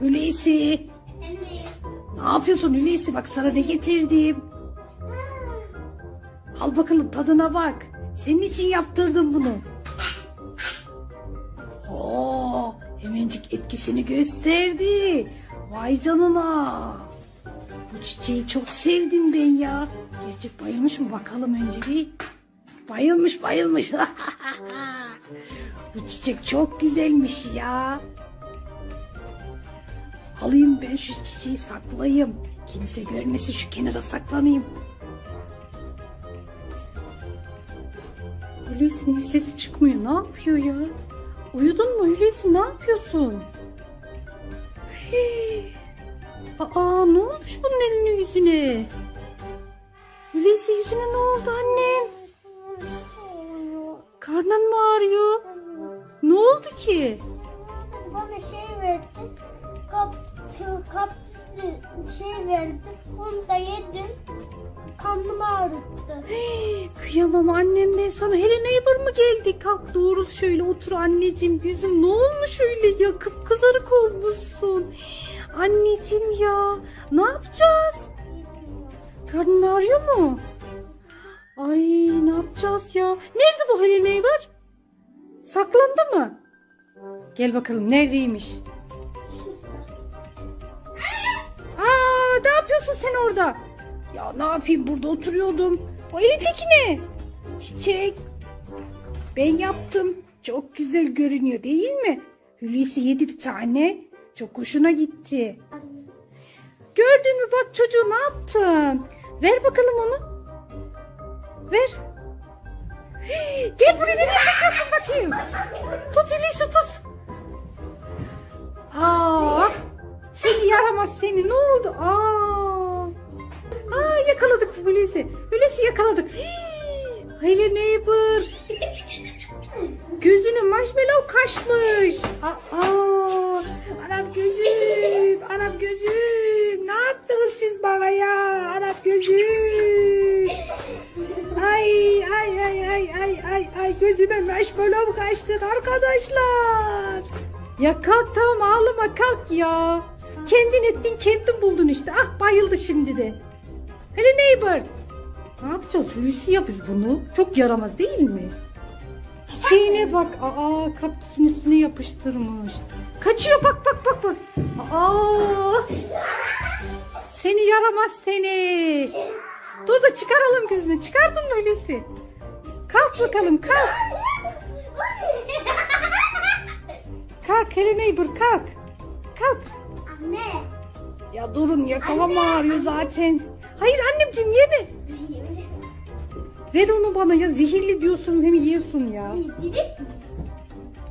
Hulusi. Efendim. Ne yapıyorsun Hulusi? Bak sana ne getirdim. Al bakalım tadına bak. Senin için yaptırdım bunu. Oo, hemencik etkisini gösterdi. Vay canına. Bu çiçeği çok sevdim ben ya. Gerçek bayılmış mı bakalım önce bir. Bayılmış bayılmış. Bu çiçek çok güzelmiş ya. Alayım ben şu çiçeği saklayayım. Kimse görmesin şu kenara saklanayım. Hulusi'nin sesi çıkmıyor. Ne yapıyor ya? Uyudun mu Hulusi? Ne yapıyorsun? Aa ne olmuş bunun eline yüzüne? Hulusi yüzüne ne oldu annem? Karnın mı ağrıyor? Ne oldu ki? Kap şey verdi. Onu da yedim. Karnımı ağrıttı. Hey, kıyamam annem ben sana. Hele neighbor mı geldi? Kalk doğru şöyle otur anneciğim. Yüzün ne olmuş öyle ya? Kıpkızarık olmuşsun. Anneciğim ya. Ne yapacağız? Karnın ağrıyor mu? Ay ne yapacağız ya? Nerede bu Hele neighbor? Saklandı mı? Gel bakalım neredeymiş? Ne yapıyorsun sen orada? Ya ne yapayım burada oturuyordum. O elindeki ne? Çiçek. Ben yaptım. Çok güzel görünüyor değil mi? Hulusi yedi bir tane. Çok hoşuna gitti. Gördün mü bak çocuğu ne yaptın? Ver bakalım onu. Ver. Gel buraya nereye kaçıyorsun bakayım. Tut Hulusi tut. Aa, seni yaramaz seni ne oldu? Aa. Aa yakaladık Hulusi. Hulusi yakaladık. Hii, Hele neighbor. Gözüne marshmallow kaçmış. Aa, anam gözüm. Anam gözüm. Ne yaptınız siz bana ya? Anam gözüm. Ay ay ay ay ay ay ay gözüme marshmallow kaçtık arkadaşlar. Ya kalk tamam ağlama kalk ya. Kendin ettin kendin buldun işte. Ah bayıldı şimdi de. Hele neighbor. Ne yapacağız ya biz bunu? Çok yaramaz değil mi? Çiçeğine bak. Aa kaktüsün üstüne yapıştırmış. Kaçıyor bak bak bak bak. Aa. Seni yaramaz seni. Dur da çıkaralım gözünü. Çıkardın mı Hulusi? Kalk bakalım kalk. Kalk hele neighbor kalk. Kalk. Anne. Ya durun yakalama ağrıyor zaten. Hayır annemciğim yeme. Ver onu bana ya zehirli diyorsun hem yiyorsun ya. Yedirek mi?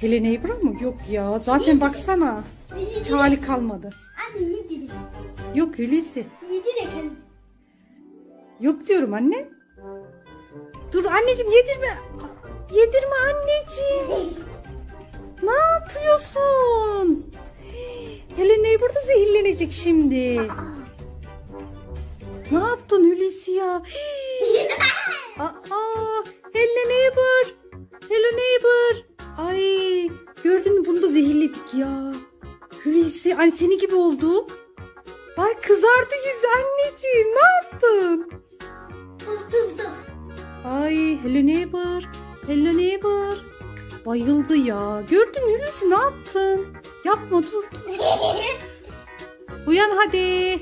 Hele neighbor mu? Yok ya zaten baksana. Hiç hali kalmadı. Anne yedirek. Yok Hulusi. Yedirek anne. Yok diyorum anne. Dur anneciğim yedirme. Yedirme anneciğim. Ne yapıyorsun? Hele neighbor da zehirlenecek şimdi. Ne yaptın Hulusi ya? Aa, hello neighbor. Hello neighbor. Ay, gördün mü bunu da zehirledik ya. Hulusi, hani seni gibi oldu. Bak kızardı yüzü anneciğim. Ne yaptın? Ay, hello neighbor. Hello neighbor. Bayıldı ya. Gördün mü Hulusi ne yaptın? Yapma dur dur. Uyan hadi.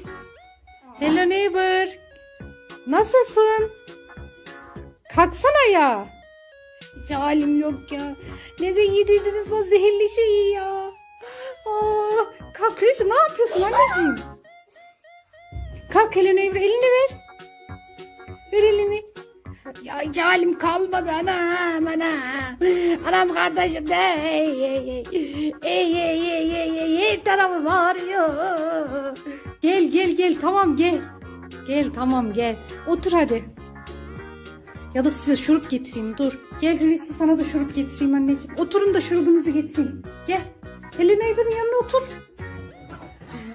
Hello neighbor. Nasılsın? Kalksana ya. Hiç halim yok ya. Neden yedirdiniz bu zehirli şeyi ya? Aa, kalk Hulusi ne yapıyorsun anneciğim? Kalk Hello neighbor elini ver. Ver elini. Ya hiç halim kalmadı anam anam. Anam kardeşim de ey ey ey. Ey ey ey ey ey her tarafım. Gel gel gel tamam gel. Gel tamam gel. Otur hadi. Ya da size şurup getireyim dur. Gel Hulusi sana da şurup getireyim anneciğim. Oturun da şurubunuzu getireyim. Gel. Helena Evan'ın yanına otur.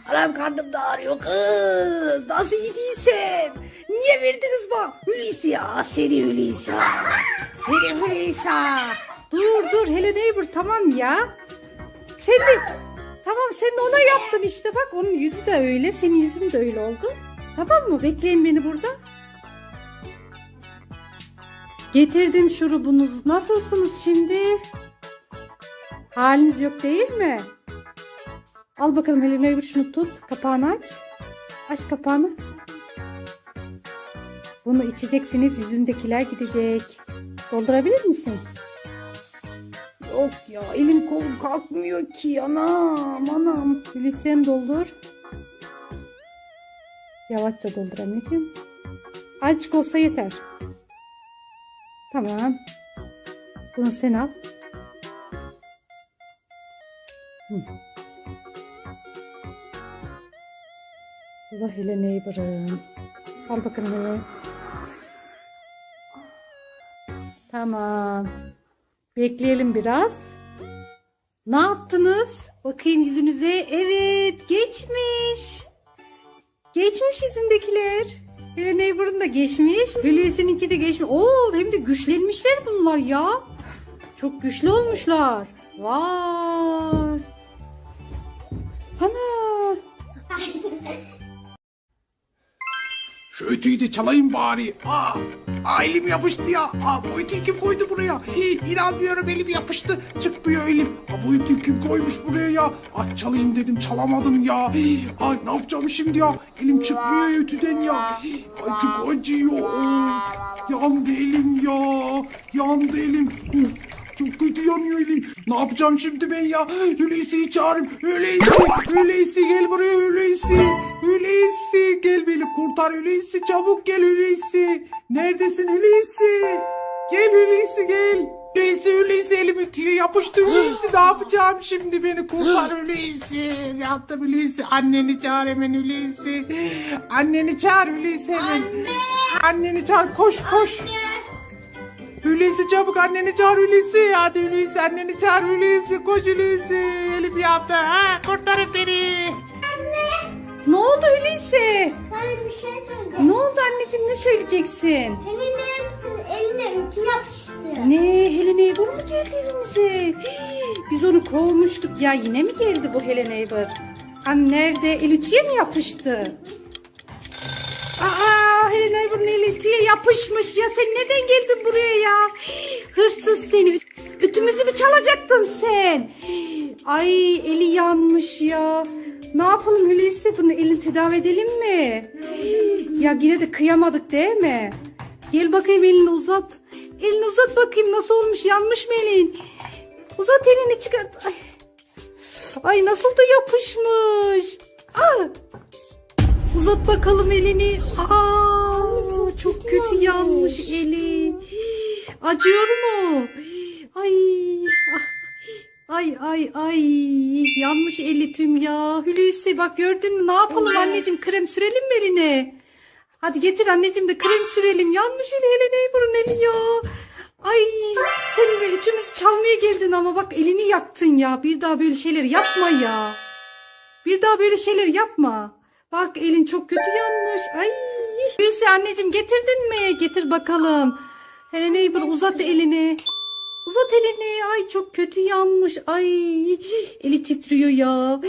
Anam karnım da ağrıyor kız. Nasıl yediysen. Niye verdiniz bana? Hulusi ya. Seni Hulusi. Seni Hulusi. Dur dur Helena Evan tamam ya. Sen de. Tamam sen sen ona yaptın işte bak onun yüzü de öyle senin yüzün de öyle oldu. Tamam mı? Bekleyin beni burada. Getirdim şurubunuzu. Nasılsınız şimdi? Haliniz yok değil mi? Al bakalım Neighbor şunu tut. Kapağını aç. Aç kapağını. Bunu içeceksiniz. Yüzündekiler gidecek. Doldurabilir misin? Yok ya elim kolum kalkmıyor ki anam anam. Hulusi doldur. Yavaşça doldur anneciğim. Azıcık olsa yeter. Tamam. Bunu sen al. Hı. Allah hele neighbor'ım. Al bakalım Tamam. Bekleyelim biraz. Ne yaptınız? Bakayım yüzünüze. Evet, geçmiş. Geçmiş yüzündekiler. Hele Neighbor'ın da geçmiş. Hulusi'ninki de geçmiş. Oo, hem de güçlenmişler bunlar ya. Çok güçlü olmuşlar. Vay. Ana. Şu ötüyü de çalayım bari. Aa, aa yapıştı ya. Aa ötüyü kim koydu buraya? Hii, inanmıyorum elim yapıştı. Çıkmıyor elim. Aa ötüyü kim koymuş buraya ya? Ay çalayım dedim çalamadım ya. Hii, Ay ne yapacağım şimdi ya? Elim çıkmıyor ya ötüden ya. Hii, Ay çok acıyor. Of, yandı elim ya. Yandı elim. Uf, çok kötü yanıyor elim. Ne yapacağım şimdi ben ya? Hulusi'yi çağırayım. Hulusi, Hulusi gel buraya Hulusi. Hulusi kurtar Hulusi çabuk gel Hulusi. Neredesin Hulusi? Gel Hulusi gel. Hulusi Hulusi elim ütüye yapıştı Hulusi ne yapacağım şimdi beni kurtar Hulusi. Yaptım Hulusi anneni çağır hemen Hulusi. Anneni çağır Hulusi hemen. Anneni çağır koş koş. Hulusi çabuk anneni çağır Hulusi. Hadi Hulusi anneni çağır Hulusi. Koş Hulusi. Elim yaptı. Ha, kurtarın beni. Ne oldu Hulusi? Sana bir şey söyleyeceğim. Ne oldu anneciğim ne söyleyeceksin? Yaptın, eline ütü yapıştı. Ne Helen Neighbor mu geldi evimize? Hii, Biz onu kovmuştuk ya yine mi geldi bu Helen Neighbor? Hani nerede? El ütüye mi yapıştı? Aa Helen Neighbor'ın eli ütüye yapışmış ya sen neden geldin buraya ya? Hii, Hırsız seni. Ütümüzü mü çalacaktın sen? Hii, Ay eli yanmış ya. Ne yapalım Hulusi bunu elini tedavi edelim mi? Ya yine de kıyamadık değil mi? Gel bakayım elini uzat. Elini uzat bakayım nasıl olmuş yanmış mı elin? Uzat elini çıkart. Ay, Ay nasıl da yapışmış. Aa, uzat bakalım elini. Aa, çok kötü yanmış eli. Acıyor mu? Ay, ah, ay, ay, ay. Yanmış eli tüm ya. Hulusi bak gördün mü? Ne yapalım anneciğim? Krem sürelim mi eline? Hadi getir anneciğim de krem sürelim. Yanmış eli hele neighbor'ın eli ya. Ay sen bir ütümüzü çalmaya geldin ama bak elini yaktın ya. Bir daha böyle şeyler yapma ya. Bir daha böyle şeyler yapma. Bak elin çok kötü yanmış. Ay. Hulusi anneciğim getirdin mi? Getir bakalım. Hele neighbor uzat elini. Uzat elini. Ay çok kötü yanmış. Ay eli titriyor ya.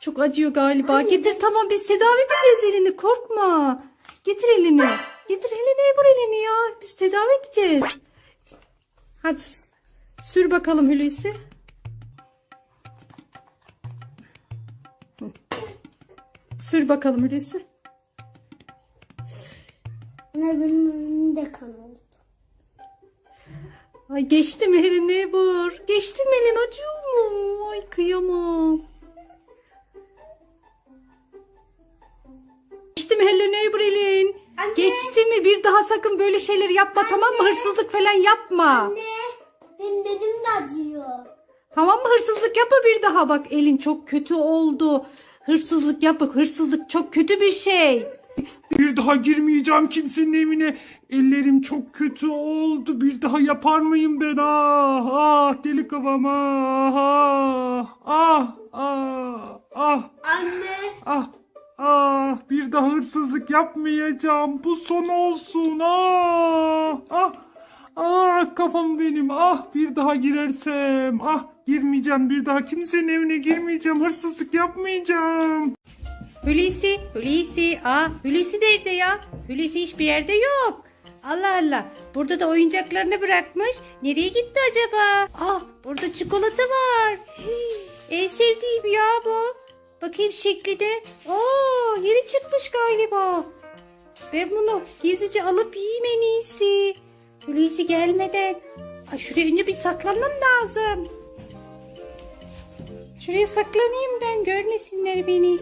Çok acıyor galiba. Getir tamam biz tedavi edeceğiz elini. Korkma. Getir elini. Getir elini vur elini ya. Biz tedavi edeceğiz. Hadi sür bakalım Hulusi. Sür bakalım Hulusi. Ne benim de kan oldu. Ay geçti mi Helen Neighbor? Geçti mi elin acıyor mu? Ay kıyamam. Geçti mi Helen Neighbor elin? Anne. Geçti mi? Bir daha sakın böyle şeyler yapma tamam mı? Hırsızlık falan yapma. Ne? Benim dedim de acıyor. Tamam mı? Hırsızlık yapma bir daha. Bak elin çok kötü oldu. Hırsızlık yapma. Hırsızlık çok kötü bir şey. Bir daha girmeyeceğim kimsenin evine. Ellerim çok kötü oldu. Bir daha yapar mıyım ben? Ah, ah deli kafam ah, ah, ah, ah, ah, Anne. ah, ah. Bir daha hırsızlık yapmayacağım. Bu son olsun. Ah, ah, Ah kafam benim. Ah bir daha girersem. Ah girmeyeceğim bir daha kimsenin evine girmeyeceğim. Hırsızlık yapmayacağım. Hulusi, Hulusi. Aa, Hulusi nerede ya? Hulusi hiçbir yerde yok. Allah Allah. Burada da oyuncaklarını bırakmış. Nereye gitti acaba? Ah, burada çikolata var. Hii, en sevdiğim ya bu. Bakayım şekline. Aa, yeni çıkmış galiba. Ben bunu gizlice alıp yiyeyim en iyisi. Hulusi gelmeden. Ay şuraya önce bir saklanmam lazım. Şuraya saklanayım ben görmesinler beni.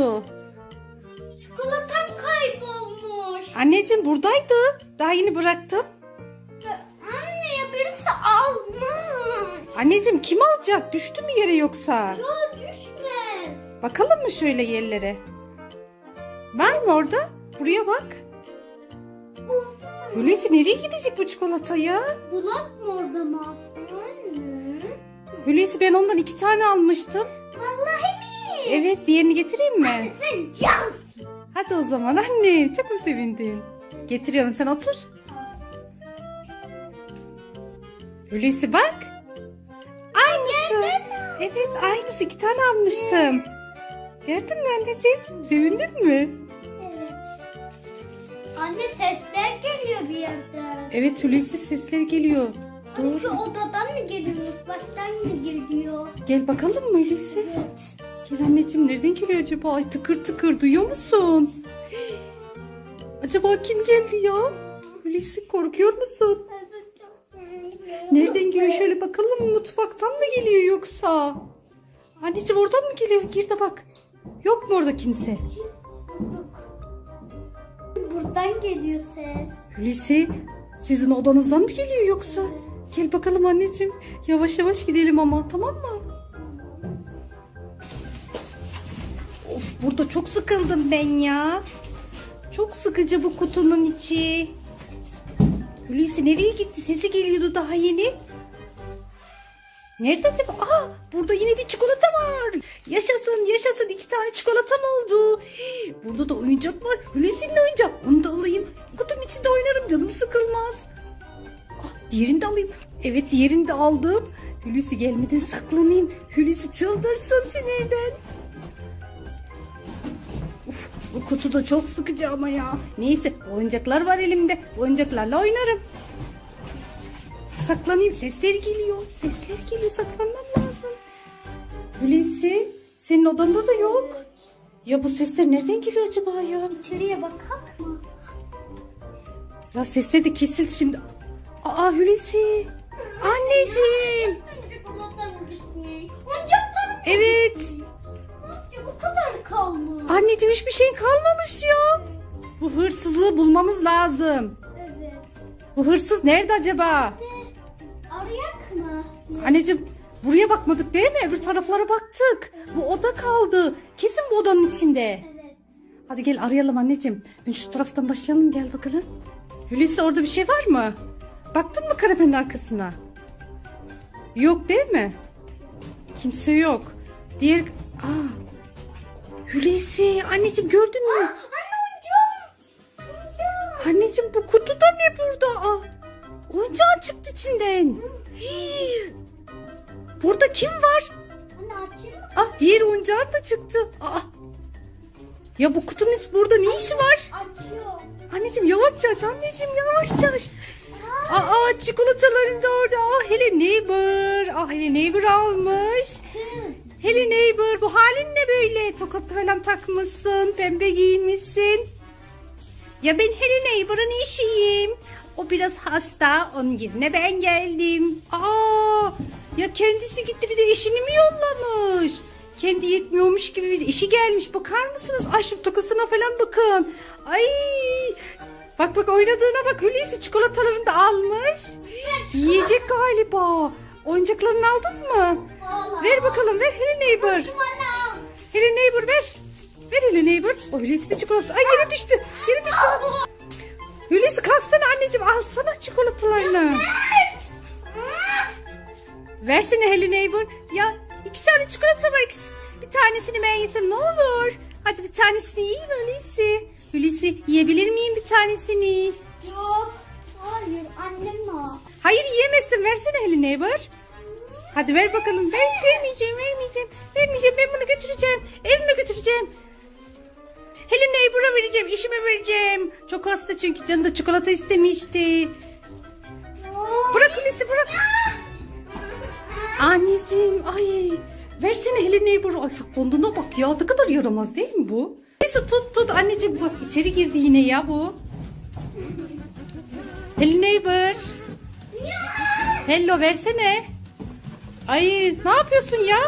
Oldu? Çikolatam kaybolmuş. Anneciğim buradaydı. Daha yeni bıraktım. Anne ya birisi almış. Anneciğim kim alacak? Düştü mü yere yoksa? Ya düşmez. Bakalım mı şöyle yerlere? Var mı orada? Buraya bak. Hulusi nereye gidecek bu çikolata ya? Bulak mı o zaman? Anne. Hulusi ben ondan iki tane almıştım. Evet diğerini getireyim mi? Sen can. Hadi o zaman anne. Çok mu sevindin? Getiriyorum sen otur. Hulusi bak. Aynısı. Evet aynısı iki tane almıştım. Gördün mü anneciğim? Sevindin mi? Evet. Anne sesler geliyor bir yerden. Evet Hulusi sesler geliyor. Hani şu Doğru. odadan mı geliyor? Mutfaktan mı geliyor? Gel bakalım mı Hulusi? Evet. Gel anneciğim nereden geliyor acaba? Ay tıkır tıkır duyuyor musun? Acaba kim geldi ya? Hulusi korkuyor musun? Nereden geliyor şöyle bakalım? Mutfaktan mı geliyor yoksa? Anneciğim oradan mı geliyor? Gir de bak. Yok mu orada kimse? Buradan geliyor ses. Hulusi sizin odanızdan mı geliyor yoksa? Gel bakalım anneciğim. Yavaş yavaş gidelim ama tamam mı? Burada çok sıkıldım ben ya. Çok sıkıcı bu kutunun içi. Hulusi nereye gitti? Sesi geliyordu daha yeni. Nerede acaba? Aa, burada yine bir çikolata var. Yaşasın yaşasın iki tane çikolatam oldu. Burada da oyuncak var. Hulusi'nin oyuncak. Onu da alayım. Kutunun içinde oynarım canım sıkılmaz. Ah, diğerini de alayım. Evet diğerini de aldım. Hulusi gelmeden saklanayım. Hulusi çıldırsın sinirden. Bu kutu da çok sıkıcı ama ya. Neyse oyuncaklar var elimde. Oyuncaklarla oynarım. Saklanayım sesler geliyor. Sesler geliyor saklanmam lazım. Hulusi senin odanda da yok. Ya bu sesler nereden geliyor acaba ya? İçeriye bakak mı? Ya sesleri de kesildi şimdi. Aa Hulusi. Anneciğim. Evet. Kalmış. Anneciğim hiçbir şey kalmamış ya. Bu hırsızı bulmamız lazım. Evet. Bu hırsız nerede acaba? Arayak mı? Anneciğim buraya bakmadık değil mi? Öbür taraflara baktık. Bu oda kaldı. Kesin bu odanın içinde. Evet. Hadi gel arayalım anneciğim. Ben şu taraftan başlayalım gel bakalım. Hulusi orada bir şey var mı? Baktın mı kanepenin arkasına? Yok değil mi? Kimse yok. Diğer... Aa, Hulusi anneciğim gördün mü? Anne oyuncağım. Oyuncağım. Anneciğim bu kutuda ne burada? Aa, oyuncağın çıktı içinden. Hii. Burada kim var? Anne açayım mı? Ah diğer oyuncağın da çıktı. Aa. Ya bu kutunun iç burada ne işi var? Açıyor. Anneciğim yavaşça aç anneciğim yavaşça aç. Aa çikolataların da orada. Ah hele neighbor. Ah hele neighbor almış. Kız. Hele neighbor bu halin ne böyle? Tokat falan takmışsın. Pembe giymişsin. Ya ben hele neighbor'ın eşiyim. O biraz hasta. Onun yerine ben geldim. Aa ya kendisi gitti bir de eşini mi yollamış? Kendi yetmiyormuş gibi bir de eşi gelmiş. Bakar mısınız? Ay şu tokasına falan bakın. Ay Bak bak oynadığına bak Hulusi çikolatalarını da almış. Yiyecek galiba. Oyuncaklarını aldın mı? Ver bakalım ver Hello Neighbor. Hello Neighbor ver. Ver Hello Neighbor. O Hulusi de çikolatası. Ay yere düştü. Yere düştü. Hulusi kalksana anneciğim alsana çikolatalarını. Versene Hello Neighbor. Ya iki tane çikolata var. İkisi, bir tanesini ben yesem ne olur? Hadi bir tanesini yiyeyim Hulusi. Hulusi yiyebilir miyim bir tanesini? Yok. Hayır annem o. Hayır yiyemezsin. Versene Hello Neighbor. Hadi ver bakalım. Ver, vermeyeceğim, vermeyeceğim. Vermeyeceğim. Ben bunu götüreceğim. Evime götüreceğim. Hello Neighbor'a vereceğim. işime vereceğim. Çok hasta çünkü canı da çikolata istemişti. Bırak Hulusi bırak. Anneciğim ay. Versene Hello Neighbor. Ay saklandığına bak ya. Ne kadar yaramaz değil mi bu? Neyse tut tut anneciğim. Bak içeri girdi yine ya bu. Hello Neighbor. Hello versene. Ay ne yapıyorsun ya?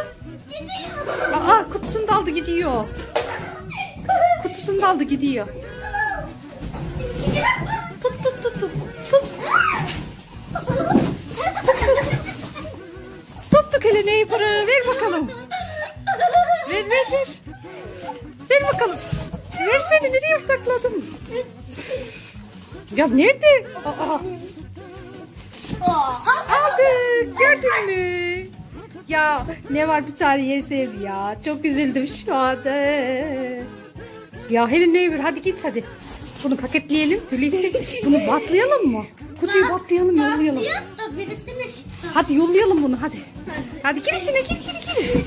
Aa kutusunu da aldı gidiyor. Kutusunu da aldı gidiyor. Tut tut tut tut. Tut. Tut tut. Tuttuk hele neighbor'ı. Ver bakalım. Ver ver ver. Ver bakalım. Versene nereye sakladın? Ya nerede? Aa, aldık. Gördün mü? Ya ne var bir tane yesem ya. Çok üzüldüm şu anda. Ya Helen Neighbor hadi git hadi. Bunu paketleyelim. Hulusi bunu batlayalım mı? Kutuyu batlayalım yollayalım. Hadi yollayalım bunu hadi. Hadi gir içine gir gir gir.